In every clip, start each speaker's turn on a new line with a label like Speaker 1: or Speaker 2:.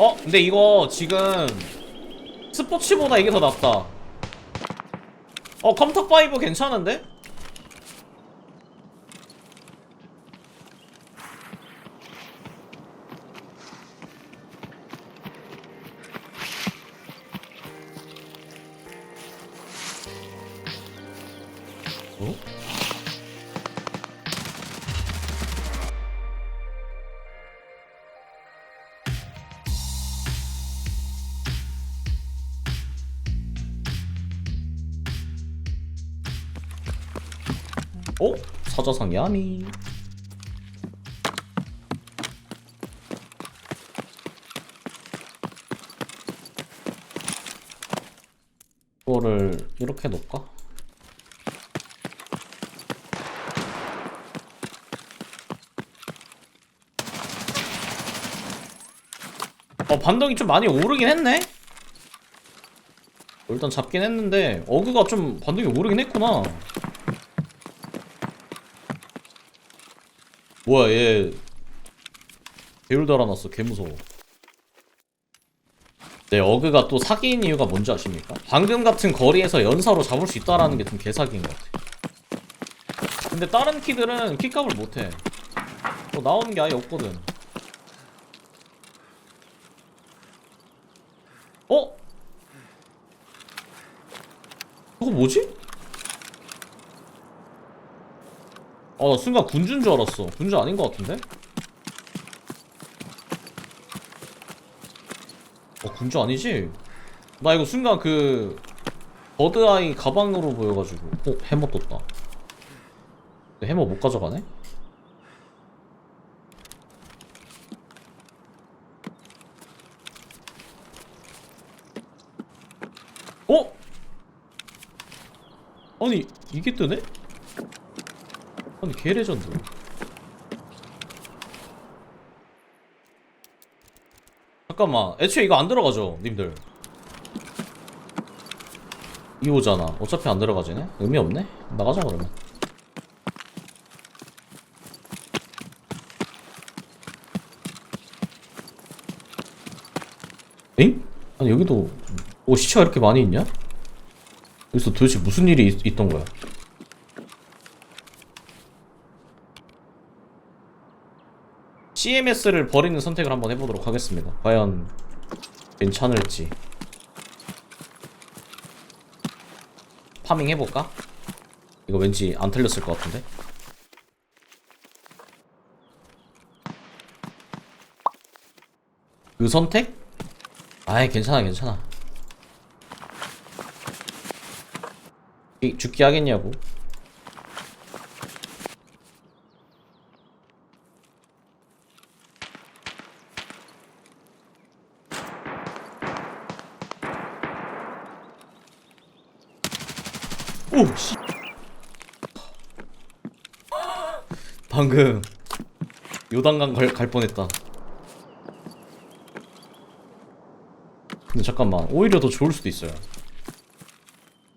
Speaker 1: 어? 근데 이거 지금 스포츠보다 이게 더 낫다 어 컴퓨터5 괜찮은데? 어? 사자상 야미 이거를 이렇게 놓을까? 어 반동이 좀 많이 오르긴 했네? 일단 잡긴 했는데 어그가 좀 반동이 오르긴 했구나 뭐야 얘 배율 달아놨어 개무서워 네 어그가 또 사기인 이유가 뭔지 아십니까? 방금 같은 거리에서 연사로 잡을 수 있다라는 게 좀 개사기인 것 같아 근데 다른 키들은 킥값을 못해 뭐 나오는 게 아예 없거든 어? 그거 뭐지? 아, 나 순간 군주인 줄 알았어. 군주 아닌 것 같은데? 어, 군주 아니지? 나 이거 순간 그, 버드아이 가방으로 보여가지고. 어, 해머 떴다. 해머 못 가져가네? 어? 아니, 이게 뜨네? 개레전드. 잠깐만 애초에 이거 안 들어가죠 님들. 2호잖아. 어차피 안 들어가지네? 의미 없네? 나가자 그러면. 에잉? 아니 여기도 오 시체가 이렇게 많이 있냐? 여기서 도대체 무슨 일이 있, 있던 거야 CMS를 버리는 선택을 한번 해보도록 하겠습니다. 과연 괜찮을지. 파밍 해볼까? 이거 왠지 안 틀렸을 것 같은데? 그 선택? 아이 괜찮아 괜찮아 이, 죽기 하겠냐고 오, 씨. 방금 요단강 갈, 갈 뻔했다. 근데 잠깐만, 오히려 더 좋을 수도 있어요.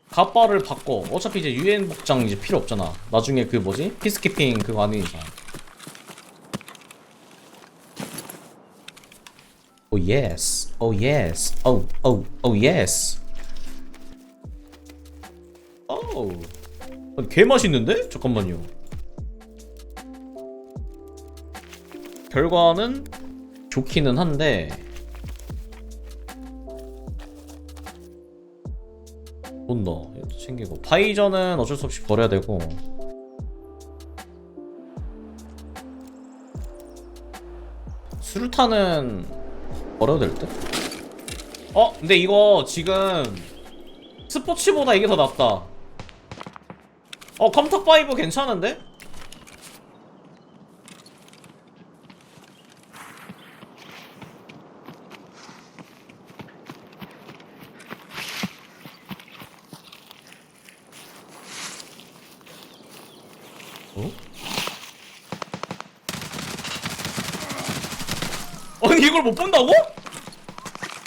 Speaker 1: 가빠를 바꿔. 어차피 이제 유엔 복장 이제 필요 없잖아. 나중에 그 뭐지? 피스키핑 그거 아닌 이상. 오 예스. 오 예스. 오, 오, 오 예스. 어우 아니, 개 맛있는데? 잠깐만요 결과는 좋기는 한데 못 넣어 이것도 챙기고 파이저는 어쩔 수 없이 버려야 되고 수류탄은 버려도 될 듯? 어? 근데 이거 지금 스포츠보다 이게 더 낫다 어 컴퓨터5 괜찮은데? 어? 아니 이걸 못 본다고?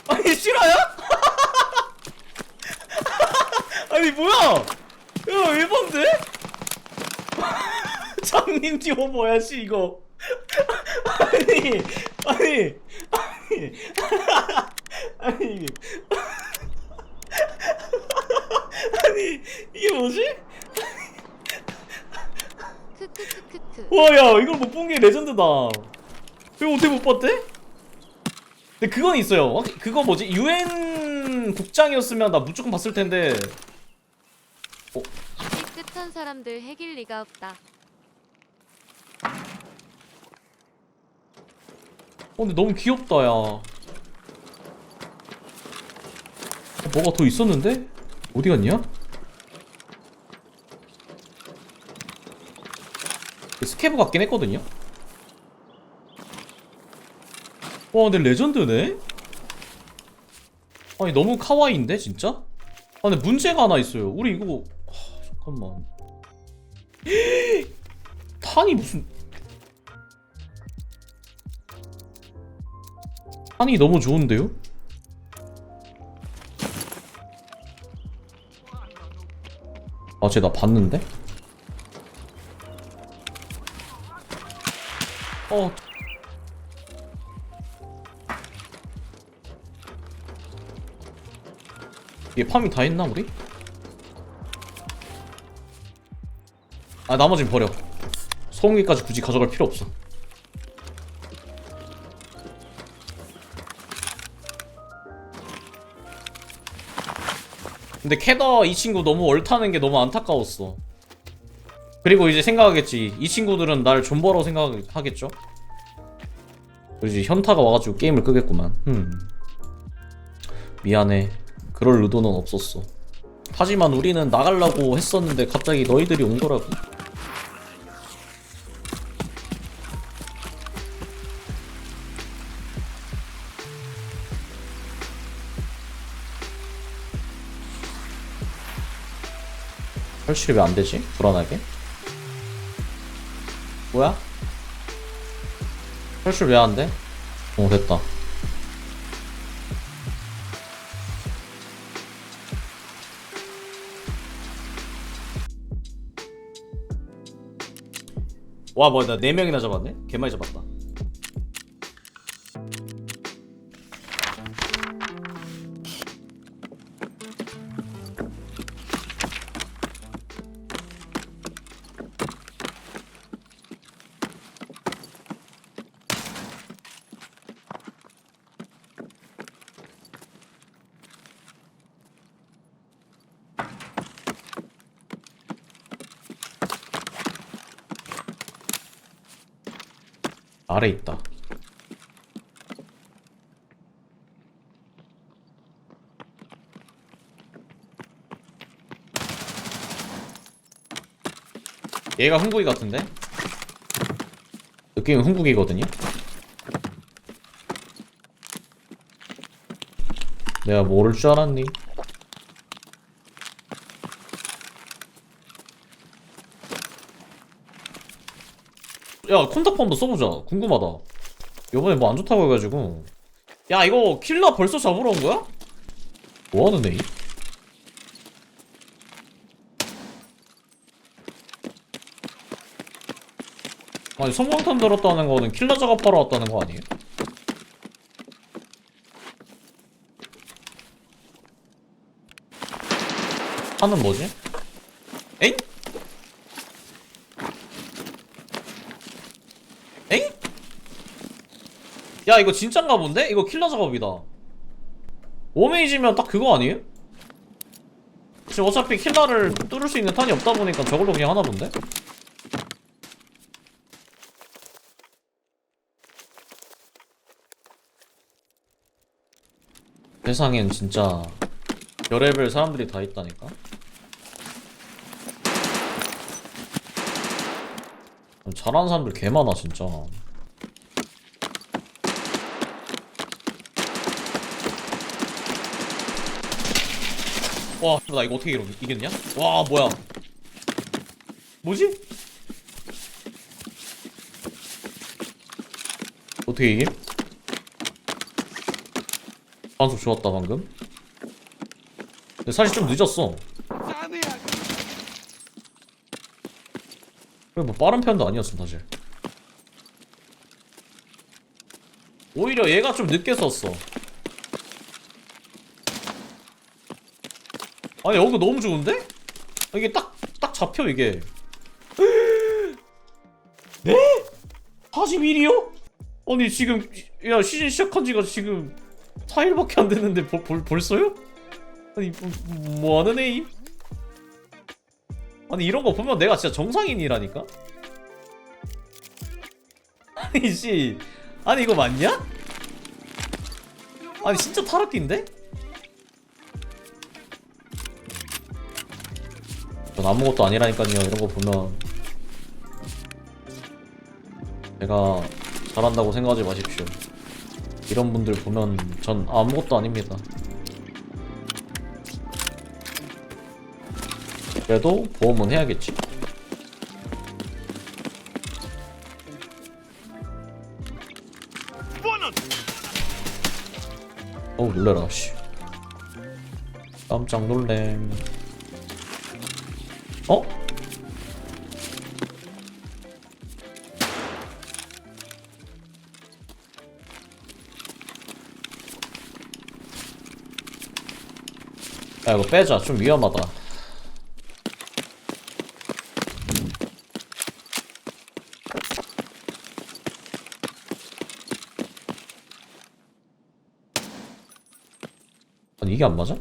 Speaker 1: 아니 실화야? 아니 뭐야? 야 일본데? 장님 듀오 뭐야 씨 이거 아니 아니 아니 이게 아니 이게 뭐지? 와야 이걸 못 본 게 레전드다. 이거 어떻게 못 봤대? 근데 그건 있어요. 어, 그거 뭐지? 유엔 국장이었으면 나 무조건 봤을 텐데.
Speaker 2: 깨끗한 사람들 해길 리가 없다.
Speaker 1: 어, 근데 너무 귀엽다, 야. 어, 뭐가 더 있었는데? 어디 갔냐? 스케브 같긴 했거든요? 와, 근데 레전드네? 아니, 너무 카와이인데, 진짜? 아, 근데 문제가 하나 있어요. 우리 이거. 하, 잠깐만. 탄이 무슨. 탄이 너무 좋은데요? 아, 쟤 나 봤는데? 어. 얘 파밍 다 했나, 우리? 아, 나머진 버려. 소음기까지 굳이 가져갈 필요 없어. 근데 캐더 이 친구 너무 얼타는 게 너무 안타까웠어. 그리고 이제 생각하겠지. 이 친구들은 날 존버라고 생각하겠죠? 그리고 이제 현타가 와가지고 게임을 끄겠구만. 흠. 미안해. 그럴 의도는 없었어. 하지만 우리는 나가려고 했었는데 갑자기 너희들이 온 거라고. 설치를 왜 안 되지? 불안하게. 뭐야? 설치를 왜안 돼? 어, 됐다. 와, 뭐야, 나 4명이나 잡았네? 개 많이 잡았다. 아래 있다. 얘가 흥국이 같은데? 느낌은 흥국이거든요? 내가 모를 줄 알았니? 야 콘닥 한번 써보자 궁금하다 요번에 뭐 안 좋다고 해가지고 야 이거 킬러 벌써 잡으러 온 거야? 뭐하는 애이? 아니 성광탄 들었다는 거는 킬러 작업하러 왔다는 거 아니에요? 하는 뭐지? 엥? 야 이거 진짠가 본데? 이거 킬러 작업이다 오메이지면 딱 그거 아니에요? 지금 어차피 킬러를 뚫을 수 있는 탄이 없다 보니까 저걸로 그냥 하나 본데? 세상엔 진짜 별의별 사람들이 다 있다니까 잘하는 사람들 개 많아 진짜 와, 나 이거 어떻게 이러- 이겼냐? 와, 뭐야? 뭐지? 어떻게 이김? 반속 좋았다 방금. 근데 사실 좀 늦었어. 그래 뭐 빠른 편도 아니었음 사실. 오히려 얘가 좀 늦게 썼어 아니 여기 너무 좋은데? 이게 딱 딱 잡혀 이게 네? 41이요? 아니 지금 야 시즌 시작한 지가 지금 4일밖에 안 됐는데 벌써요? 아니 뭐, 뭐 하는 애임? 아니 이런 거 보면 내가 진짜 정상인이라니까? 아니 씨 아니 이거 맞냐? 아니 진짜 타락기인데? 전 아무것도 아니라니까요. 이런 거 보면 제가 잘한다고 생각하지 마십시오. 이런 분들 보면 전 아무것도 아닙니다. 그래도 보험은 해야겠지. 어우 놀래라 씨. 깜짝 놀램 어? 야 이거 빼자 좀 위험하다 아니 이게 안 맞아?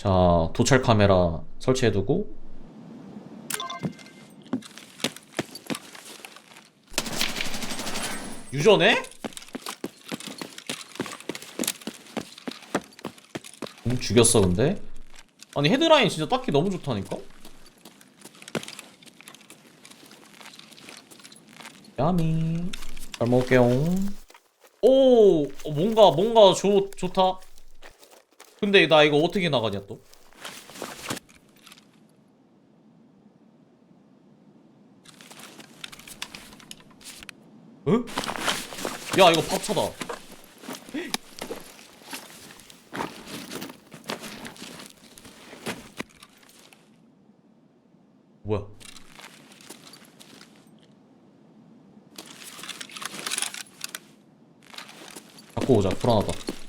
Speaker 1: 자 도찰 카메라 설치해두고. 유전해? 음, 죽였어 근데? 아니 헤드라인 진짜 딱히 너무 좋다니까? 야미. 잘 먹을게요. 오 어, 뭔가 뭔가 좋, 좋다 근데 나 이거 어떻게 나가냐 또? 응? 야 이거 밥차다. 뭐야? 갖고 오자. 불안하다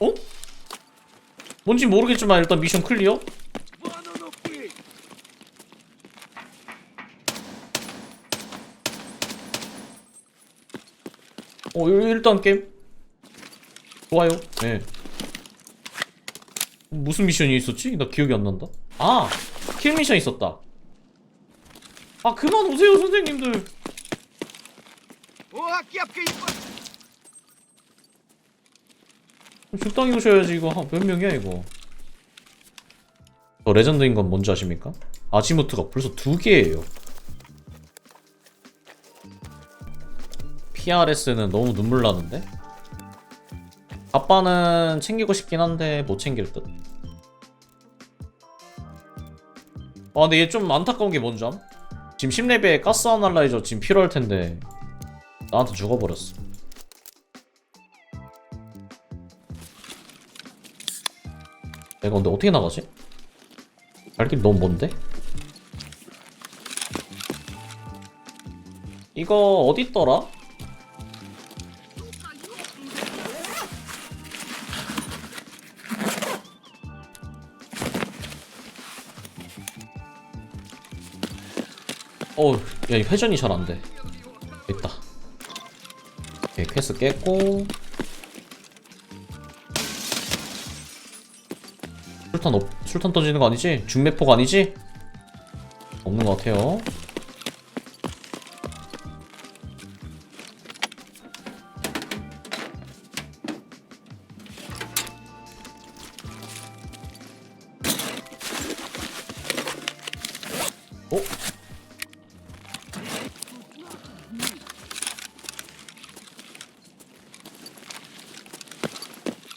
Speaker 1: 어? 뭔지 모르겠지만 일단 미션 클리어? 어 일- 일단 게임 좋아요 네 무슨 미션이 있었지? 나 기억이 안 난다 아! 킬 미션 있었다 아 그만 오세요 선생님들 죽당이 오셔야지 이거 아, 몇 명이야 이거 저 레전드인 건 뭔지 아십니까? 아지모트가 벌써 두 개예요 PRS는 너무 눈물 나는데? 아빠는 챙기고 싶긴 한데 못 챙길 듯. 아 근데 얘 좀 안타까운 게 뭔지 암? 지금 10레벨에 가스 아날라이저 지금 필요할 텐데 나한테 죽어버렸어. 내가 근데 어떻게 나가지? 갈길 너무 먼데? 이거 어디 있더라? 어우, 야, 이 회전이 잘 안 돼. 있다. 오케이, 퀘스 깼고. 술탄 없, 술탄 던지는 거 아니지? 중매포가 아니지? 없는 것 같아요. 어?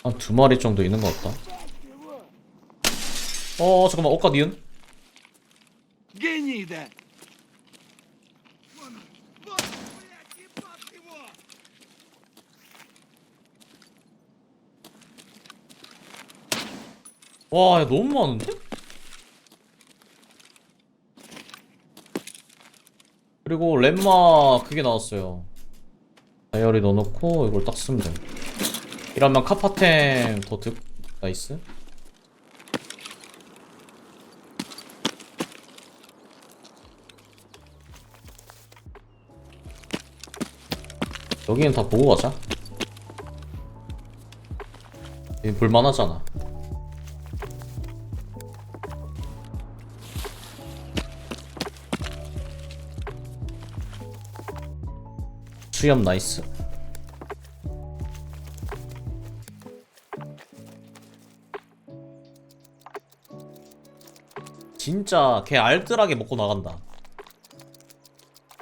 Speaker 1: 한 두 마리 정도 있는 것 같다. 어 잠깐만. 옷가 니은?
Speaker 3: 괜히다.
Speaker 1: 와 야, 너무 많은데? 그리고 렘마 그게 나왔어요. 다이어리 넣어놓고 이걸 딱 쓰면 돼. 이러면 카파템 더득 나이스. 여기는 다 보고 가자. 여기 볼만하잖아. 수염 나이스. 진짜 걔 알뜰하게 먹고 나간다.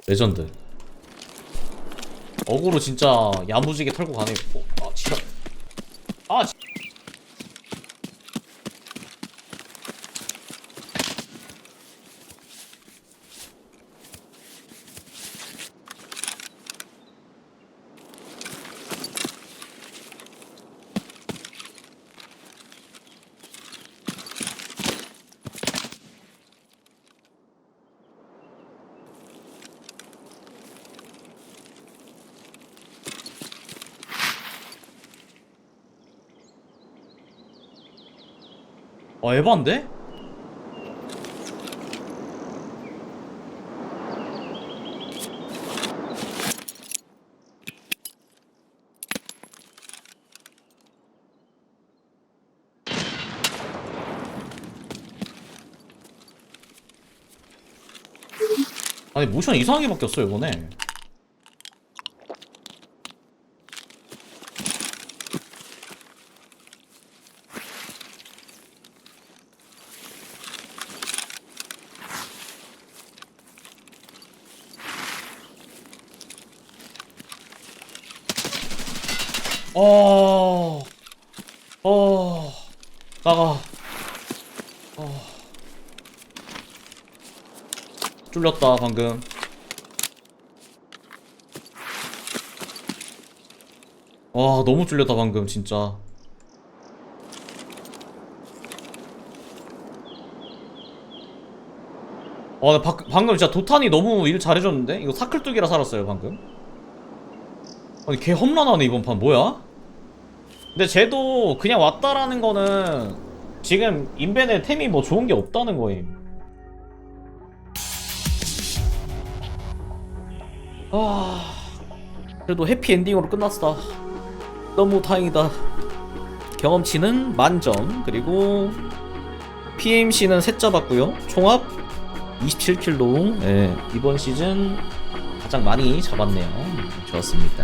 Speaker 1: 레전드. 어그로 진짜 야무지게 털고 가네. 어, 아, 지랄. 아, 지... 아, 에반데? 아니 모션 이상하게 바뀌었어 이번에 어... 어... 나가 어... 쫄렸다 방금 와 너무 쫄렸다 방금 진짜 와, 나 바, 방금 진짜 도탄이 너무 일 잘해줬는데? 이거 사클뚝이라 살았어요, 방금. 아니, 개 험난하네, 이번 판. 뭐야? 근데 쟤도 그냥 왔다라는 거는 지금 인벤에 템이 뭐 좋은 게 없다는 거임. 아, 그래도 해피 엔딩으로 끝났어. 너무 다행이다. 경험치는 만점, 그리고 PMC는 셋 잡았고요. 총합 27킬로 예, 이번 시즌 가장 많이 잡았네요. 좋았습니다.